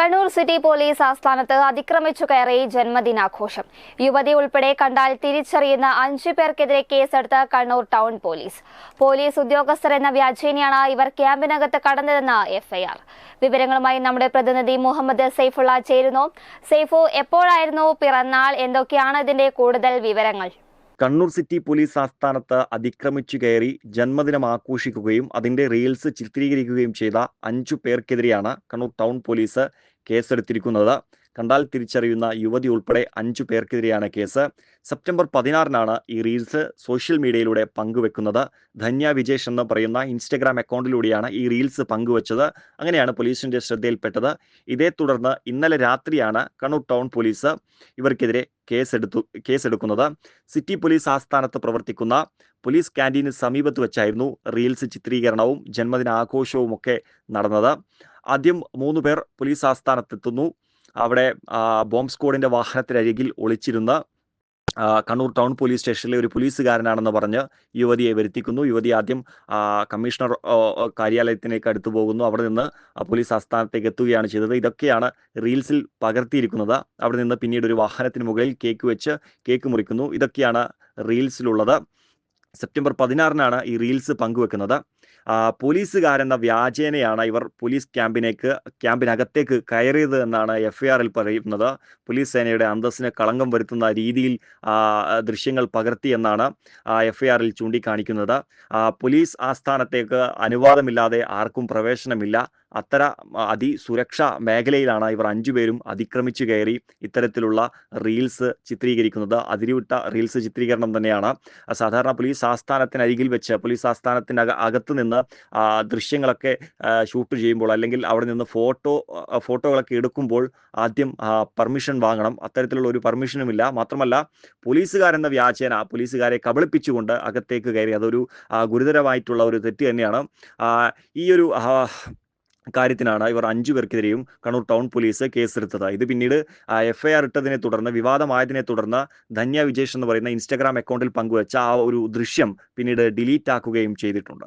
Kannur city police ആസ്ഥാനത്ത് അതിക്രമിച്ചു കയറി ജന്മദിനാഘോഷം. യുവതി ഉൾപ്പെടെ കണ്ടാൽ തിരിച്ചറിയുന്ന അഞ്ചു പേർക്കെതിരെ കേസെടുത്ത കണ്ണൂർ ടൗൺ പോലീസ്. പോലീസ് ഉദ്യോഗസ്ഥർ എന്ന വ്യാജേനയാണ് ഇവർ ക്യാമ്പിനകത്ത് കടന്നതെന്ന് എഫ്ഐആർ. വിവരങ്ങളുമായി നമ്മുടെ പ്രതിനിധി മുഹമ്മദ് സൈഫുള്ള ചേരുന്നു. സൈഫു എപ്പോഴായിരുന്നു പിറന്നാൾ? എന്തൊക്കെയാണ് ഇതിന്റെ കൂടുതൽ വിവരങ്ങൾ? കണ്ണൂർ സിറ്റി പോലീസ് ആസ്ഥാനത്ത് അതിക്രമിച്ചു കയറി ജന്മദിനം ആഘോഷിക്കുകയും അതിന്റെ റീൽസ് ചിത്രീകരിക്കുകയും ചെയ്ത അഞ്ചു പേർക്കെതിരെയാണ് കണ്ണൂർ ടൗൺ പോലീസ് കേസെടുത്തിരിക്കുന്നത്. കണ്ടാൽ തിരിച്ചറിയുന്ന യുവതി ഉൾപ്പെടെ അഞ്ചു പേർക്കെതിരെയാണ് കേസ്. സെപ്റ്റംബർ പതിനാറിനാണ് ഈ റീൽസ് സോഷ്യൽ മീഡിയയിലൂടെ പങ്കുവെക്കുന്നത്. ധന്യ വിജേഷ് എന്ന് പറയുന്ന ഇൻസ്റ്റഗ്രാം അക്കൗണ്ടിലൂടെയാണ് ഈ റീൽസ് പങ്കുവച്ചത്. അങ്ങനെയാണ് പോലീസിന്റെ ശ്രദ്ധയിൽപ്പെട്ടത്. ഇതേ തുടർന്ന് ഇന്നലെ രാത്രിയാണ് കണ്ണൂർ ടൗൺ പോലീസ് ഇവർക്കെതിരെ കേസെടുത്തു കേസെടുക്കുന്നത്. സിറ്റി പോലീസ് ആസ്ഥാനത്ത് പ്രവർത്തിക്കുന്ന പോലീസ് ക്യാന്റീന് സമീപത്ത് വെച്ചായിരുന്നു റീൽസ് ചിത്രീകരണവും ജന്മദിനാഘോഷവും ഒക്കെ നടന്നത്. ആദ്യം മൂന്ന് പേർ പോലീസ് ആസ്ഥാനത്തെത്തുന്നു. അവിടെ ബോംബ് സ്ക്വാഡിന്റെ വാഹനത്തിനരികിൽ ഒളിച്ചിരുന്ന കണ്ണൂർ ടൗൺ പോലീസ് സ്റ്റേഷനിലെ ഒരു പോലീസുകാരനാണെന്ന് പറഞ്ഞ് യുവതിയെ വരുത്തിക്കുന്നു. യുവതി ആദ്യം കമ്മീഷണർ കാര്യാലയത്തിലേക്ക് അടുത്തു പോകുന്നു. അവിടെ നിന്ന് പോലീസ് ആസ്ഥാനത്തേക്ക് എത്തുകയാണ് ചെയ്തത്. ഇതൊക്കെയാണ് റീൽസിൽ പകർത്തിയിരിക്കുന്നത്. അവിടെ നിന്ന് പിന്നീട് ഒരു വാഹനത്തിന് മുകളിൽ കേക്ക് വെച്ച് കേക്ക് മുറിക്കുന്നു. ഇതൊക്കെയാണ് റീൽസിലുള്ളത്. സെപ്റ്റംബർ പതിനാറിനാണ് ഈ റീൽസ് പങ്കുവെക്കുന്നത്. പോലീസുകാരെന്ന വ്യാജേനയാണ് ഇവർ പോലീസ് ക്യാമ്പിനേക്ക് ക്യാമ്പിനകത്തേക്ക് കയറിയത് എന്നാണ് എഫ് എഫ്ഐആറിൽ പറയുന്നത്. പോലീസ് സേനയുടെ അന്തസ്സിന് കളങ്കം വരുത്തുന്ന രീതിയിൽ ദൃശ്യങ്ങൾ പകർത്തി എന്നാണ് എഫ്ഐആറിൽ ചൂണ്ടിക്കാണിക്കുന്നത്. ആ, പോലീസ് ആസ്ഥാനത്തേക്ക് അനുവാദമില്ലാതെ ആർക്കും പ്രവേശനമില്ല. അത്തര അതിസുരക്ഷാ മേഖലയിലാണ് ഇവർ അഞ്ചുപേരും അതിക്രമിച്ചു കയറി ഇത്തരത്തിലുള്ള റീൽസ് ചിത്രീകരിക്കുന്നത്. അതിരിവിട്ട റീൽസ് ചിത്രീകരണം തന്നെയാണ്. സാധാരണ പോലീസ് ആസ്ഥാനത്തിനരികിൽ വെച്ച് പോലീസ് ആസ്ഥാനത്തിന് അക- അകത്ത് നിന്ന് ദൃശ്യങ്ങളൊക്കെ ഷൂട്ട് ചെയ്യുമ്പോൾ അല്ലെങ്കിൽ അവിടെ നിന്ന് ഫോട്ടോ ഫോട്ടോകളൊക്കെ എടുക്കുമ്പോൾ ആദ്യം പെർമിഷൻ വാങ്ങണം. അത്തരത്തിലുള്ള ഒരു പെർമിഷനുമില്ല. മാത്രമല്ല പോലീസുകാരെന്ന വ്യാജേന പോലീസുകാരെ കബളിപ്പിച്ചുകൊണ്ട് അകത്തേക്ക് കയറി അതൊരു ഗുരുതരമായിട്ടുള്ള ഒരു തെറ്റ് തന്നെയാണ്. ഈ ഒരു കാര്യത്തിനാണ് ഇവർ അഞ്ചു പേർക്കെതിരെയും കണ്ണൂർ ടൗൺ പോലീസ് കേസെടുത്തത്. ഇത് പിന്നീട് എഫ് ഐ ആർ ഇട്ടതിനെ തുടർന്ന് വിവാദമായതിനെ തുടർന്ന് ധന്യ വിജേഷ് എന്ന് പറയുന്ന ഇൻസ്റ്റാഗ്രാം അക്കൗണ്ടിൽ പങ്കുവച്ച ആ ഒരു ദൃശ്യം പിന്നീട് ഡിലീറ്റ് ആക്കുകയും ചെയ്തിട്ടുണ്ട്.